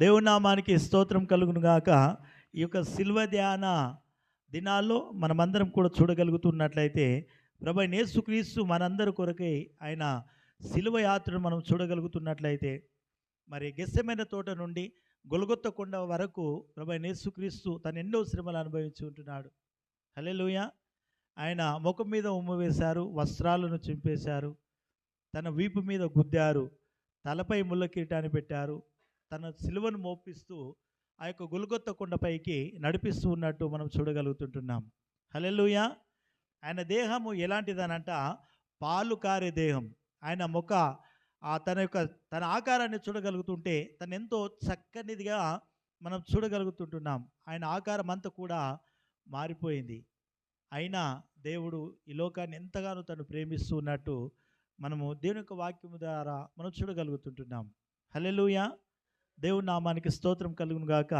దేవునామానికి స్తోత్రం కలుగును గాక. ఈ యొక్క శిల్వ ధ్యాన దినాల్లో మనమందరం కూడా చూడగలుగుతున్నట్లయితే ప్రభు నేసుక్రీస్తు మనందరి కొరకై ఆయన శిలువ యాత్రను మనం చూడగలుగుతున్నట్లయితే మరి గెస్సమైన తోట నుండి గొలగొత్త కొండ వరకు ప్రభు నేసుక్రీస్తు తన ఎన్నో శ్రమలు అనుభవించి ఉంటున్నాడు. హలెలుయ ఆయన ముఖం మీద ఉమ్ము వేశారు వస్త్రాలను చింపేశారు తన వీపు మీద గుద్దారు తలపై ముళ్ళ కిరీటాన్ని పెట్టారు తన సిలువను మోపిస్తూ ఆ యొక్క గులగొత్త కొండపైకి నడిపిస్తూ ఉన్నట్టు మనం చూడగలుగుతుంటున్నాం. హలెలుయ ఆయన దేహము ఎలాంటిదనంట? పాలు కారే దేహం. ఆయన ముఖ ఆ తన యొక్క తన ఆకారాన్ని చూడగలుగుతుంటే తను ఎంతో చక్కనిదిగా మనం చూడగలుగుతుంటున్నాం. ఆయన ఆకారం అంతా కూడా మారిపోయింది. అయినా దేవుడు ఈ లోకాన్ని ఎంతగానో తను ప్రేమిస్తూ ఉన్నట్టు మనము దేవుని యొక్క వాక్యము ద్వారా మనం చూడగలుగుతుంటున్నాం. హలెలుయా దేవుని నామానికి స్తోత్రం కలుగును గాక.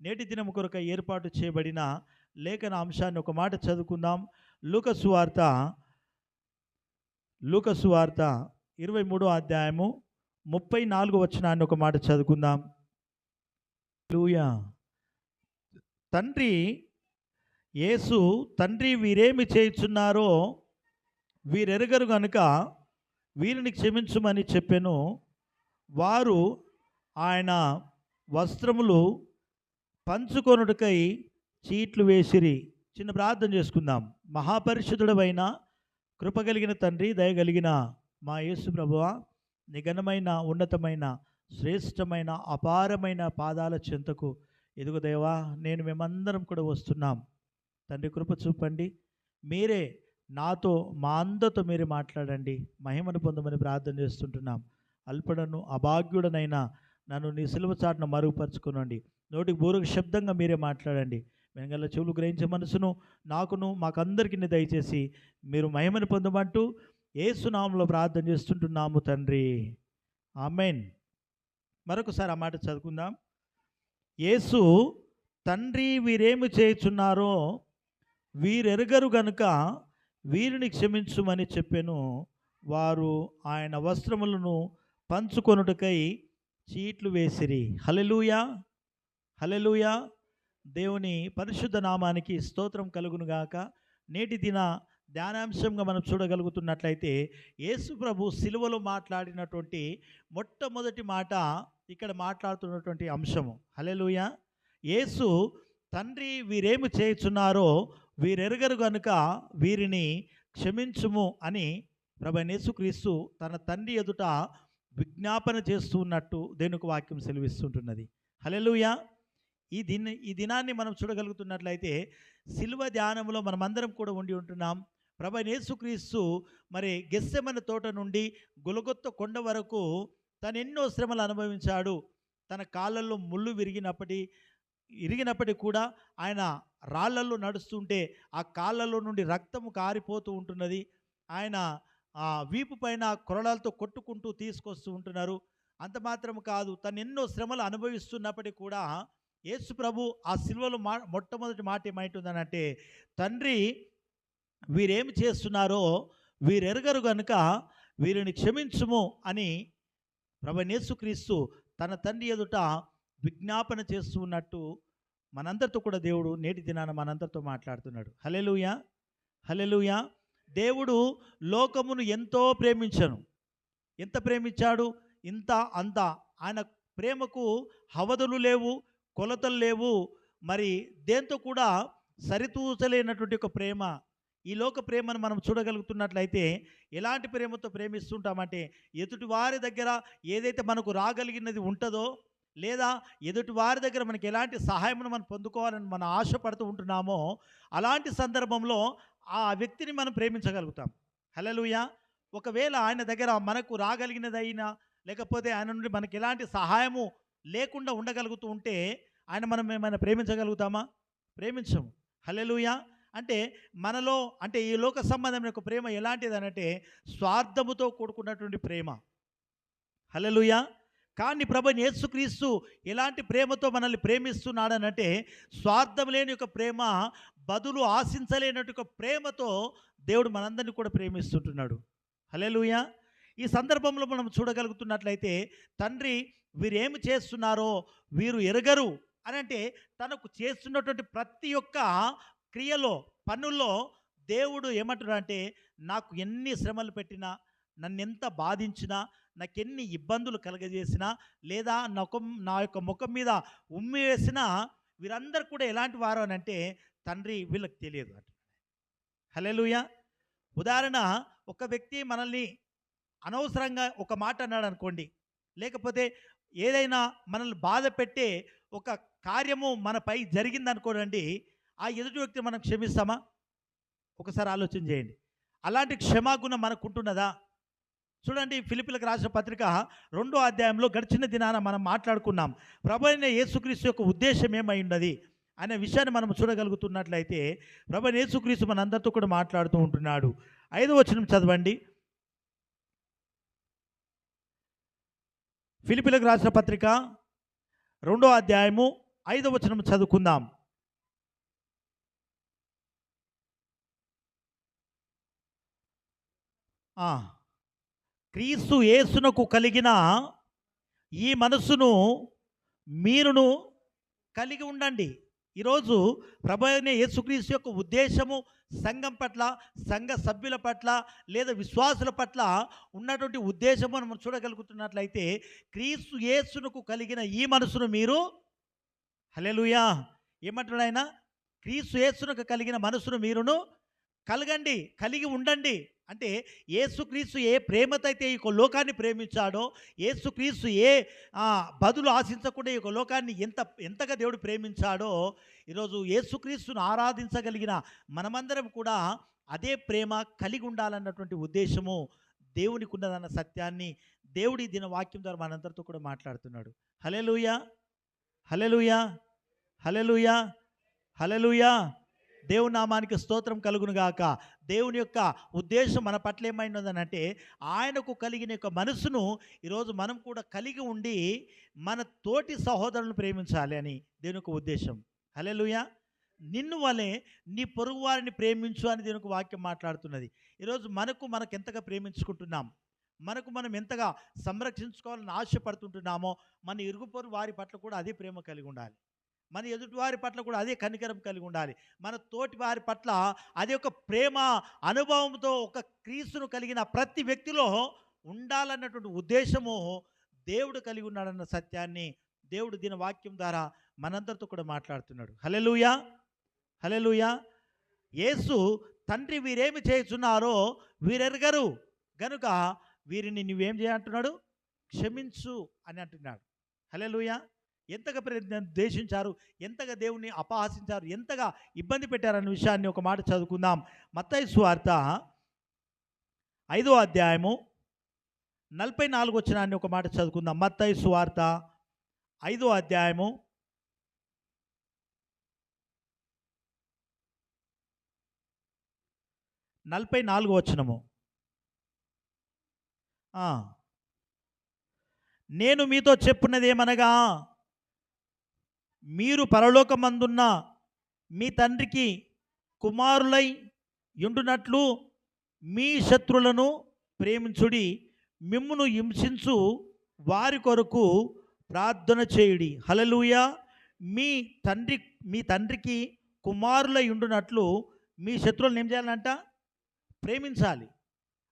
నేటి దినం కొరక ఏర్పాటు చేయబడిన లేఖన అంశాన్ని ఒక మాట చదువుకుందాం. లూకసు వార్త లూకసు వార్త ఇరవై మూడో అధ్యాయము ముప్పై నాలుగు వచనాన్ని ఒక మాట చదువుకుందాం. లూయా తండ్రి యేసు తండ్రి వీరేమి చేయుచున్నారో వీరెరగరు గనుక వీరిని క్షమించుమని చెప్పెను. వారు ఆయన వస్త్రములు పంచుకొనుటకై చీట్లు వేసిరి. చిన్న ప్రార్థన చేసుకుందాం. మహాపరిషుదుడవైన కృపగలిగిన తండ్రి దయగలిగిన మా యేసు ప్రభువ నిఘనమైన ఉన్నతమైన శ్రేష్టమైన అపారమైన పాదాల చెంతకు ఎదుగు దేవా నేను మేమందరం కూడా వస్తున్నాం. తండ్రి కృప చూపండి. మీరే నాతో మా అందరితో మీరు మాట్లాడండి. మహిమను పొందమని ప్రార్థన చేస్తుంటున్నాం. అల్పడను అభాగ్యుడనైనా నన్ను నీ సిలువ చాటును మరుగుపరుచుకునండి. నోటికి బూరకు శబ్దంగా మీరే మాట్లాడండి. వెనగల చెవులు గ్రహించే మనసును నాకును మాకందరికీ దయచేసి మీరు మహిమను పొందమంటూ ఏసునామంలో ప్రార్థన చేస్తుంటున్నాము తండ్రి. ఆమెన్. మరొకసారి ఆ మాట చదువుకుందాం. యేసు తండ్రి వీరేమి చేయుచున్నారో వీరెరగరు గనుక వీరిని క్షమించుమని చెప్పాను. వారు ఆయన వస్త్రములను పంచుకొనుటకై చీట్లు వేసిరి. హలెలుయా హలెలుయా దేవుని పరిశుద్ధ నామానికి స్తోత్రం కలుగునుగాక నేటి దిన ధ్యానాంశంగా మనం చూడగలుగుతున్నట్లయితే యేసు ప్రభు సిలువలో మాట్లాడినటువంటి మొట్టమొదటి మాట ఇక్కడ మాట్లాడుతున్నటువంటి అంశము. హలెలూయా యేసు తండ్రి వీరేమి చేయుచున్నారో వీరెరగరు గనుక వీరిని క్షమించుము అని ప్రభు యేసుక్రీస్తు తన తండ్రి ఎదుట విజ్ఞాపన చేస్తూ ఉన్నట్టు దేనికి వాక్యం సెలవిస్తుంటున్నది. హలెలుయ ఈ దిన ఈ దినాన్ని మనం చూడగలుగుతున్నట్లయితే శిల్వ ధ్యానంలో మనమందరం కూడా ఉండి ఉంటున్నాం. ప్రభ యేసుక్రీస్తు మరి గెస్సెమన తోట నుండి గులగొత్త కొండ వరకు తను ఎన్నో శ్రమలు అనుభవించాడు. తన కాళ్ళల్లో ముళ్ళు విరిగినప్పటి ఇరిగినప్పటికీ కూడా ఆయన రాళ్ళల్లో నడుస్తుంటే ఆ కాళ్ళలో నుండి రక్తము కారిపోతూ ఉంటున్నది. ఆయన ఆ వీపు పైన కొరడాలతో కొట్టుకుంటూ తీసుకొస్తూ ఉంటున్నారు. అంత మాత్రం కాదు తను ఎన్నో శ్రమలు అనుభవిస్తున్నప్పటికీ కూడా యేసు ప్రభు ఆ సిల్వలో మా మొట్టమొదటి మాట ఏమైంటుందనంటే తండ్రి వీరేమి చేస్తున్నారో వీరెరగరు గనుక వీరిని క్షమించుము అని ప్రభనేసుక్రీస్తు తన తండ్రి ఎదుట విజ్ఞాపన చేస్తూ ఉన్నట్టు మనందరితో కూడా దేవుడు నేటి దినాన మనందరితో మాట్లాడుతున్నాడు. హలెలుయా హలెలుయా దేవుడు లోకమును ఎంతో ప్రేమించను. ఎంత ప్రేమించాడు? ఇంత అంత. ఆయన ప్రేమకు హవదులు లేవు కొలతలు లేవు. మరి దేంతో కూడా సరితూచలేనటువంటి ఒక ప్రేమ. ఈ లోక ప్రేమను మనం చూడగలుగుతున్నట్లయితే ఎలాంటి ప్రేమతో ప్రేమిస్తుంటామంటే ఎదుటి వారి దగ్గర ఏదైతే మనకు రాగలిగినది ఉంటుందో లేదా ఎదుటి వారి దగ్గర మనకి ఎలాంటి సహాయమును మనం పొందుకోవాలని మనం ఆశపడుతూ ఉంటున్నామో అలాంటి సందర్భంలో ఆ వ్యక్తిని మనం ప్రేమించగలుగుతాం. హలలుయ ఒకవేళ ఆయన దగ్గర మనకు రాగలిగినదైనా లేకపోతే ఆయన నుండి మనకి ఎలాంటి సహాయము లేకుండా ఉండగలుగుతూ ఉంటే ఆయన మనం ఏమైనా ప్రేమించగలుగుతామా? ప్రేమించము. హలెలుయ అంటే మనలో అంటే ఈ లోక సంబంధమైన యొక్క ప్రేమ ఎలాంటిది అనంటే స్వార్థముతో కూడుకున్నటువంటి ప్రేమ. హలెలుయ కానీ ప్రభు యేసుక్రీస్తు ఎలాంటి ప్రేమతో మనల్ని ప్రేమిస్తున్నాడనంటే స్వార్థం లేని ఒక ప్రేమ బదులు ఆశించలేనట్టు ఒక ప్రేమతో దేవుడు మనందరినీ కూడా ప్రేమిస్తుంటున్నాడు. హలెలుయ ఈ సందర్భంలో మనం చూడగలుగుతున్నట్లయితే తండ్రి వీరేమి చేస్తున్నారో వీరు ఎరగరు అని అంటే తనకు చేస్తున్నటువంటి ప్రతి ఒక్క క్రియలో పనుల్లో దేవుడు ఏమంటున్నాడంటే నాకు ఎన్ని శ్రమలు పెట్టినా నన్ను ఎంత బాధించినా నాకు ఎన్ని ఇబ్బందులు కలగజేసినా లేదా నాకు నా యొక్క ముఖం మీద ఉమ్మి వేసినా వీరందరూ కూడా ఎలాంటి వారు అని అంటే తండ్రి వీళ్ళకి తెలియదు అంటున్నాడు. హలోయ ఉదాహరణ ఒక వ్యక్తి మనల్ని అనవసరంగా ఒక మాట అన్నాడు అనుకోండి. లేకపోతే ఏదైనా మనల్ని బాధ పెట్టే ఒక కార్యము మనపై జరిగిందనుకోనండి ఆ ఎదుటి వ్యక్తి మనం క్షమిస్తామా? ఒకసారి ఆలోచన చేయండి. అలాంటి క్షమాగుణం మనకుంటున్నదా? చూడండి ఫిలిపిలకు రాసిన పత్రిక రెండో అధ్యాయంలో గడిచిన దినాన మనం మాట్లాడుకున్నాం. ప్రభు అయిన యేసుక్రీస్తు యొక్క ఉద్దేశం ఏమై ఉన్నది అనే విషయాన్ని మనం చూడగలుగుతున్నట్లయితే ప్రభు యేసుక్రీస్తు మన అందరితో కూడా మాట్లాడుతూ ఉంటున్నాడు. ఐదో వచనం చదవండి. ఫిలిపిలకు రాసిన పత్రిక రెండో అధ్యాయము ఐదో వచనం చదువుకుందాం. ఆ, క్రీస్తు యేసునకు కలిగిన ఈ మనస్సును మీరును కలిగి ఉండండి. ఈరోజు ప్రభు అయిన యేసుక్రీస్తు యొక్క ఉద్దేశము సంఘం పట్ల సంఘ సభ్యుల పట్ల లేదా విశ్వాసుల పట్ల ఉన్నటువంటి ఉద్దేశము మనం చూడగలుగుతున్నట్లయితే క్రీస్తు యేసునకు కలిగిన ఈ మనసును మీరు హలెలుయా ఏమంటున్నాడు ఆయన? క్రీస్తు యేసునకు కలిగిన మనసును మీరును కలగండి కలిగి ఉండండి. అంటే ఏసుక్రీస్తు ఏ ప్రేమతో అయితే ఈ యొక్క లోకాన్ని ప్రేమించాడో ఏసుక్రీస్తు ఏ బదులు ఆశించకుండా ఈ యొక్క లోకాన్ని ఎంత ఎంతగా దేవుడు ప్రేమించాడో ఈరోజు ఏసుక్రీస్తును ఆరాధించగలిగిన మనమందరం కూడా అదే ప్రేమ కలిగి ఉండాలన్నటువంటి ఉద్దేశము దేవునికి ఉన్నదన్న సత్యాన్ని దేవుడి దిన వాక్యం ద్వారా మనందరితో కూడా మాట్లాడుతున్నాడు. హలెలుయా హలెలుయా హలెలుయా హలెలుయా దేవుని నామానికి స్తోత్రం కలుగును గాక. దేవుని యొక్క ఉద్దేశం మన పట్ల ఏమైనదనంటే ఆయనకు కలిగిన యొక్క మనసును ఈరోజు మనం కూడా కలిగి ఉండి మన తోటి సహోదరులను ప్రేమించాలి అని దేవుని యొక్క ఉద్దేశం. హలెలుయా నిన్ను వలె నీ పొరుగు వారిని ప్రేమించు అని దీనికి వాక్యం మాట్లాడుతున్నది. ఈరోజు మనకు మనకు ఎంతగా ప్రేమించుకుంటున్నాం? మనకు మనం ఎంతగా సంరక్షించుకోవాలని ఆశపడుతుంటున్నామో మన ఇరుగు పొరుగు వారి పట్ల కూడా అదే ప్రేమ కలిగి ఉండాలి. మన ఎదుటివారి పట్ల కూడా అదే కనికరం కలిగి ఉండాలి. మన తోటి వారి పట్ల అదే ఒక ప్రేమ అనుభవంతో ఒక క్రీస్తును కలిగిన ప్రతి వ్యక్తిలో ఉండాలన్నటువంటి ఉద్దేశము దేవుడు కలిగి ఉన్నాడన్న సత్యాన్ని దేవుడు దీని వాక్యం ద్వారా మనందరితో కూడా మాట్లాడుతున్నాడు. హలెలుయా హలెలుయా యేసు తండ్రి వీరేమి చేస్తున్నారో వీరెరగరు. గనుక వీరిని నువ్వేం చేయంటున్నాడు క్షమించు అని అంటున్నాడు. హలెలుయా ఎంతగా ప్ర- ద్వేషించారు ఎంతగా దేవుణ్ణి అపహాసించారు ఎంతగా ఇబ్బంది పెట్టారన్న విషయాన్ని ఒక మాట చదువుకుందాం. మత్తయి సువార్త ఐదో అధ్యాయము నలభై నాలుగు వచ్చినాన్ని ఒక మాట చదువుకుందాం. మత్తయి సువార్త ఐదో అధ్యాయము నలభై నాలుగు వచనము. నేను మీతో చెప్పున్నది ఏమనగా మీరు పరలోకమందున్న మీ తండ్రికి కుమారులై ఉండునట్లు మీ శత్రులను ప్రేమించుడి మిమ్మును హింసించు వారి కొరకు ప్రార్థన చేయుడి. హలలుయ మీ తండ్రి మీ తండ్రికి కుమారులై ఉండునట్లు మీ శత్రువులను ఏం చేయాలంట? ప్రేమించాలి.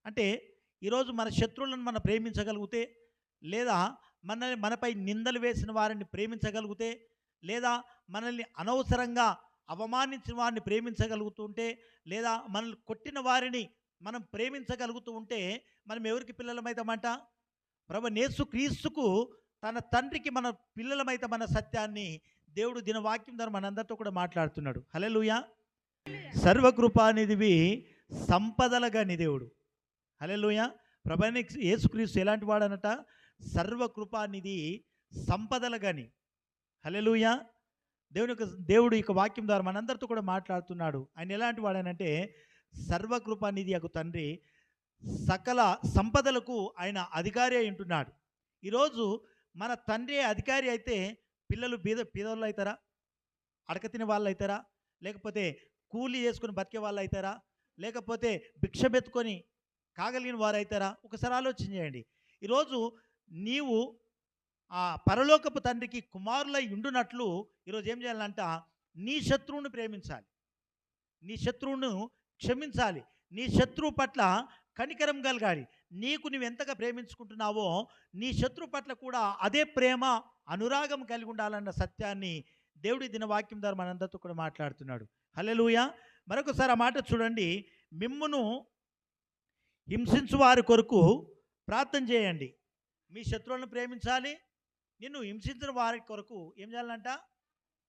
అంటే ఈరోజు మన శత్రువులను మనం ప్రేమించగలిగితే లేదా మనల్ని మనపై నిందలు వేసిన వారిని ప్రేమించగలిగితే లేదా మనల్ని అనవసరంగా అవమానించిన వారిని ప్రేమించగలుగుతూ ఉంటే లేదా మనల్ని కొట్టిన వారిని మనం ప్రేమించగలుగుతూ ఉంటే మనం ఎవరికి పిల్లలమైతామంట? ప్రభు నేసు క్రీస్తుకు తన తండ్రికి మన పిల్లలమైతామన్న సత్యాన్ని దేవుడు దినవాక్యం ద్వారా మనందరితో కూడా మాట్లాడుతున్నాడు. హలెలుయా సర్వకృపానిధివి సంపదలుగా నీ దేవుడు. హలెలుయా ప్రభాని యేసుక్రీస్తు ఎలాంటి వాడనట? సర్వకృపానిధి సంపదలగాని హలెలుయా దేవుని యొక్క దేవుడు యొక్క వాక్యం ద్వారా మనందరితో కూడా మాట్లాడుతున్నాడు. ఆయన ఎలాంటి వాడనంటే సర్వకృపానిధి యొక్క తండ్రి సకల సంపదలకు ఆయన అధికారి అయి ఉంటున్నాడు. ఈరోజు మన తండ్రి అధికారి అయితే పిల్లలు బీద బీదోళ్ళు అవుతారా అడక తినే వాళ్ళు అవుతారా లేకపోతే కూలీ చేసుకుని బతికే వాళ్ళు అవుతారా లేకపోతే భిక్షమెత్తుకొని కాగలిగిన వారు అవుతారా ఒకసారి ఆలోచన చేయండి. ఈరోజు నీవు ఆ పరలోకపు తండ్రికి కుమారులై ఉండునట్లు ఈరోజు ఏం చేయాలంట? నీ శత్రువును ప్రేమించాలి. నీ శత్రువును క్షమించాలి. నీ శత్రువు పట్ల కనికరం కలగాలి. నీకు నువ్వు ఎంతగా ప్రేమించుకుంటున్నావో నీ శత్రువు పట్ల కూడా అదే ప్రేమ అనురాగం కలిగి ఉండాలన్న సత్యాన్ని దేవుడి దినవాక్యం ద్వారా మనందరితో కూడా మాట్లాడుతున్నాడు. హలెలుయ మరొకసారి ఆ మాట చూడండి. మిమ్మును హింసించు వారి కొరకు ప్రార్థన చేయండి. మీ శత్రువులను ప్రేమించాలి. నిన్ను హింసించిన వారి కొరకు ఏం చేయాలంట?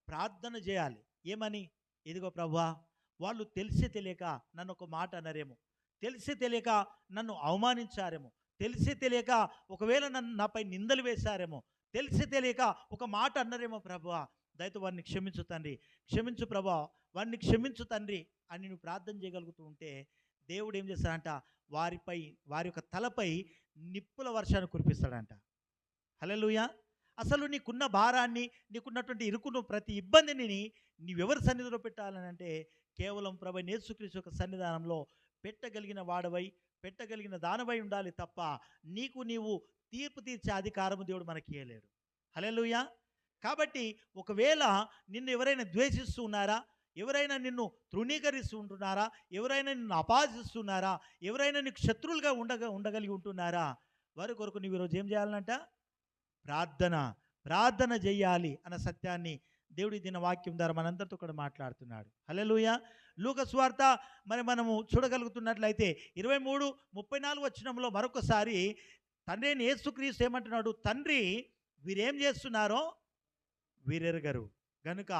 ప్రార్థన చేయాలి. ఏమని? ఇదిగో ప్రభా వాళ్ళు తెలిసి తెలియక నన్ను ఒక మాట అనరేమో. తెలిసి తెలియక నన్ను అవమానించారేమో. తెలిసి తెలియక ఒకవేళ నన్ను నాపై నిందలు వేశారేమో. తెలిసి తెలియక ఒక మాట అన్నారేమో ప్రభువా దయతో వారిని క్షమించు తండ్రి. క్షమించు ప్రభా వారిని క్షమించు తండ్రి అని నువ్వు ప్రార్థన చేయగలుగుతూ ఉంటే దేవుడు ఏం చేస్తాడంట? వారిపై వారి యొక్క తలపై నిప్పుల వర్షాన్ని కురిపిస్తాడంట. హల్లెలూయా. అసలు నీకున్న భారాన్ని నీకున్నటువంటి ఇరుకును ప్రతి ఇబ్బందిని నీవెవరి సన్నిధిలో పెట్టాలని అంటే కేవలం ప్రభు నేసుక్రీస్తు యొక్క సన్నిధానంలో పెట్టగలిగిన వాడవై పెట్టగలిగిన దానవై ఉండాలి తప్ప నీకు నీవు తీర్పు తీర్చే అధికారము దేవుడు మనకి ఇవ్వలేడు హలెలుయా కాబట్టి ఒకవేళ నిన్ను ఎవరైనా ద్వేషిస్తూ ఉన్నారా ఎవరైనా నిన్ను తృణీకరిస్తూ ఉంటున్నారా ఎవరైనా నిన్ను అపాసిస్తున్నారా ఎవరైనా నీకు శత్రువులుగా ఉండగ ఉండగలిగి ఉంటున్నారా వారి కొరకు నువ్వు ఈరోజు ఏం చేయాలంట? ప్రార్థన ప్రార్థన చేయాలి అన్న సత్యాన్ని దేవుడి దిన వాక్యం ద్వారా మనందరితో కూడా మాట్లాడుతున్నాడు. హల్లెలూయా! లూక స్వార్త మరి మనము చూడగలుగుతున్నట్లయితే ఇరవై మూడు ముప్పై నాలుగు వచ్చినంలో మరొకసారి తండ్రి అయిన యేసుక్రీస్తు ఏమంటున్నాడు? తండ్రి వీరేం చేస్తున్నారో వీరెరగరు. గనుక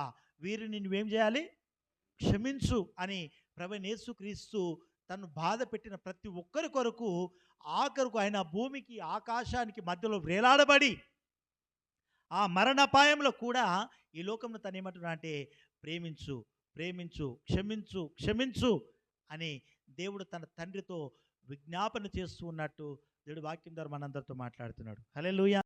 వీరిని నువ్వేం చేయాలి క్షమించు అని ప్రభు యేసుక్రీస్తు తను బాధ పెట్టిన ప్రతి ఒక్కరి కొరకు ఆఖరుకు ఆయన భూమికి ఆకాశానికి మధ్యలో వేలాడబడి ఆ మరణపాయంలో కూడా ఈ లోకంలో తను ఏమంటున్నా అంటే ప్రేమించు ప్రేమించు క్షమించు క్షమించు అని దేవుడు తన తండ్రితో విజ్ఞాపన చేస్తూ ఉన్నట్టు దేవుడు వాక్యం ద్వారా మనందరితో మాట్లాడుతున్నాడు. హలే